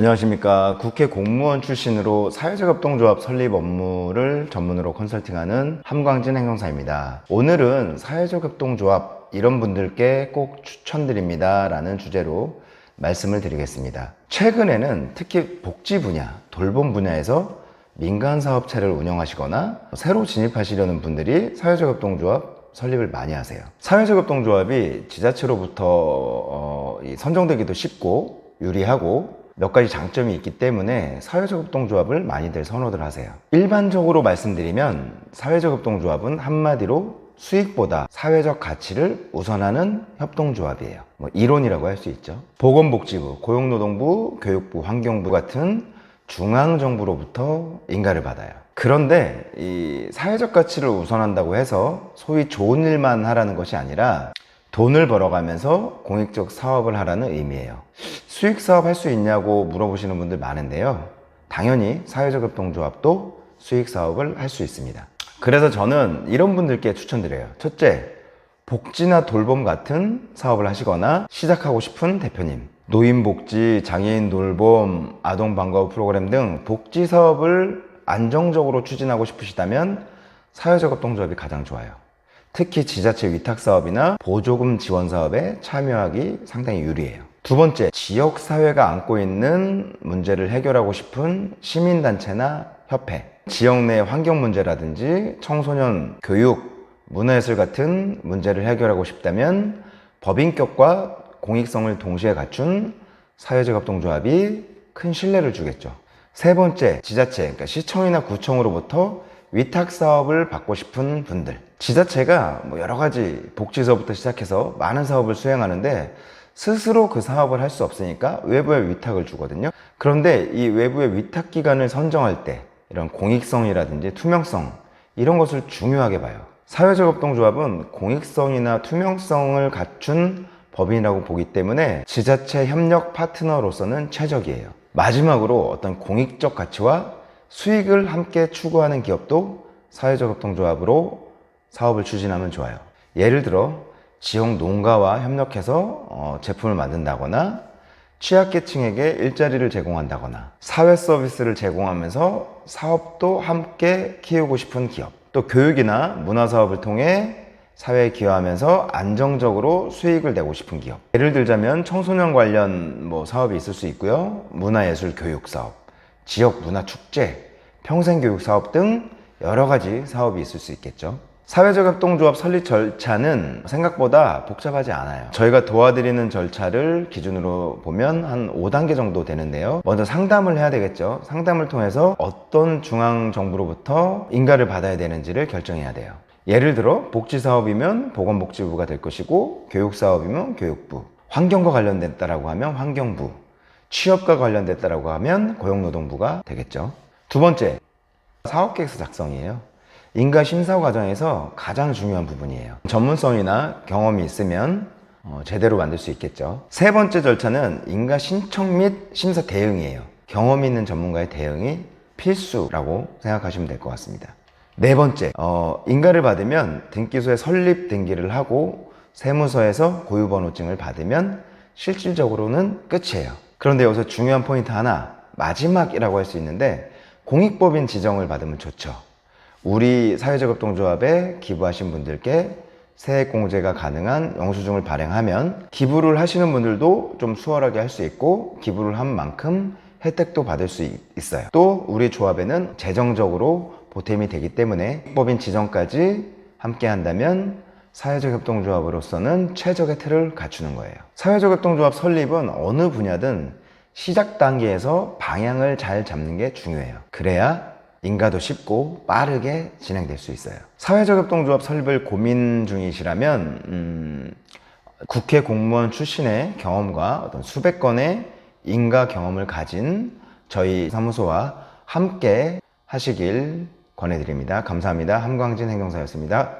안녕하십니까. 국회 공무원 출신으로 사회자급동조합 설립 업무를 전문으로 컨설팅하는 함광진 행정사입니다. 오늘은 사회자급동조합 이런 분들께 꼭 추천드립니다. 라는 주제로 말씀을 드리겠습니다. 최근에는 특히 복지 분야, 돌봄 분야에서 민간 사업체를 운영하시거나 새로 진입하시려는 분들이 사회자급동조합 설립을 많이 하세요. 사회자급동조합이 지자체로부터 어, 이 선정되기도 쉽고 유리하고 몇 가지 장점이 있기 때문에 사회자급동조합을 많이들 선호들 하세요. 일반적으로 말씀드리면 사회자급동조합은 한마디로 수익보다 사회적 가치를 우선하는 협동조합이에요. 뭐 이론이라고 할 수 있죠. 보건복지부, 고용노동부, 교육부, 환경부 같은 중앙정부로부터 인가를 받아요. 그런데 이 사회적 가치를 우선한다고 해서 소위 좋은 일만 하라는 것이 아니라 돈을 벌어가면서 공익적 사업을 하라는 의미예요. 수익 사업 할 수 있냐고 물어보시는 분들 많은데요. 당연히 사회적 협동조합도 수익 사업을 할 수 있습니다. 그래서 저는 이런 분들께 추천드려요. 첫째, 복지나 돌봄 같은 사업을 하시거나 시작하고 싶은 대표님. 노인복지, 장애인 돌봄, 아동방과후 프로그램 등 복지 사업을 안정적으로 추진하고 싶으시다면 사회적 협동조합이 가장 좋아요. 특히 지자체 위탁 사업이나 보조금 지원 사업에 참여하기 상당히 유리해요. 두 번째, 지역 사회가 안고 있는 문제를 해결하고 싶은 시민단체나 협회, 지역 내 환경 문제라든지 청소년 교육, 문화예술 같은 문제를 해결하고 싶다면 법인격과 공익성을 동시에 갖춘 사회적 협동조합이 큰 신뢰를 주겠죠. 세 번째, 지자체, 그러니까 시청이나 구청으로부터 위탁 사업을 받고 싶은 분들. 지자체가 뭐 여러 가지 복지서부터 시작해서 많은 사업을 수행하는데 스스로 그 사업을 할 수 없으니까 외부에 위탁을 주거든요. 그런데 이 외부의 위탁 기관을 선정할 때 이런 공익성이라든지 투명성 이런 것을 중요하게 봐요. 사회적 협동조합은 공익성이나 투명성을 갖춘 법인이라고 보기 때문에 지자체 협력 파트너로서는 최적이에요. 마지막으로 어떤 공익적 가치와 수익을 함께 추구하는 기업도 사회적 협동조합으로 사업을 추진하면 좋아요. 예를 들어 지역 농가와 협력해서 어, 제품을 만든다거나 취약계층에게 일자리를 제공한다거나 사회 서비스를 제공하면서 사업도 함께 키우고 싶은 기업 또 교육이나 문화 사업을 통해 사회에 기여하면서 안정적으로 수익을 내고 싶은 기업 예를 들자면 청소년 관련 뭐 사업이 있을 수 있고요 문화예술 교육 사업 지역 문화 축제 평생교육 사업 등 여러 가지 사업이 있을 수 있겠죠 사회적 협동조합 설립 절차는 생각보다 복잡하지 않아요. 저희가 도와드리는 절차를 기준으로 보면 한 5단계 정도 되는데요. 먼저 상담을 해야 되겠죠. 상담을 통해서 어떤 중앙정부로부터 인가를 받아야 되는지를 결정해야 돼요. 예를 들어 복지사업이면 보건복지부가 될 것이고 교육사업이면 교육부, 환경과 관련됐다라고 하면 환경부, 취업과 관련됐다라고 하면 고용노동부가 되겠죠. 두 번째, 사업계획서 작성이에요. 인가 심사 과정에서 가장 중요한 부분이에요. 전문성이나 경험이 있으면 어, 제대로 만들 수 있겠죠. 세 번째 절차는 인가 신청 및 심사 대응이에요. 경험 있는 전문가의 대응이 필수라고 생각하시면 될 것 같습니다. 네 번째, 어, 인가를 받으면 등기소에 설립 등기를 하고 세무서에서 고유번호증을 받으면 실질적으로는 끝이에요. 그런데 여기서 중요한 포인트 하나, 마지막이라고 할 수 있는데 공익법인 지정을 받으면 좋죠. 우리 사회적 협동조합에 기부하신 분들께 세액 공제가 가능한 영수증을 발행하면 기부를 하시는 분들도 좀 수월하게 할 수 있고 기부를 한 만큼 혜택도 받을 수 있- 있어요. 또 우리 조합에는 재정적으로 보탬이 되기 때문에 법인 지정까지 함께 한다면 사회적 협동조합으로서는 최적의 틀을 갖추는 거예요. 사회적 협동조합 설립은 어느 분야든 시작 단계에서 방향을 잘 잡는 게 중요해요. 그래야 인가도 쉽고 빠르게 진행될 수 있어요. 사회적 협동조합 설립을 고민 중이시라면 음, 국회 공무원 출신의 경험과 어떤 수백 건의 인가 경험을 가진 저희 사무소와 함께 하시길 권해드립니다. 감사합니다. 함광진 행정사였습니다.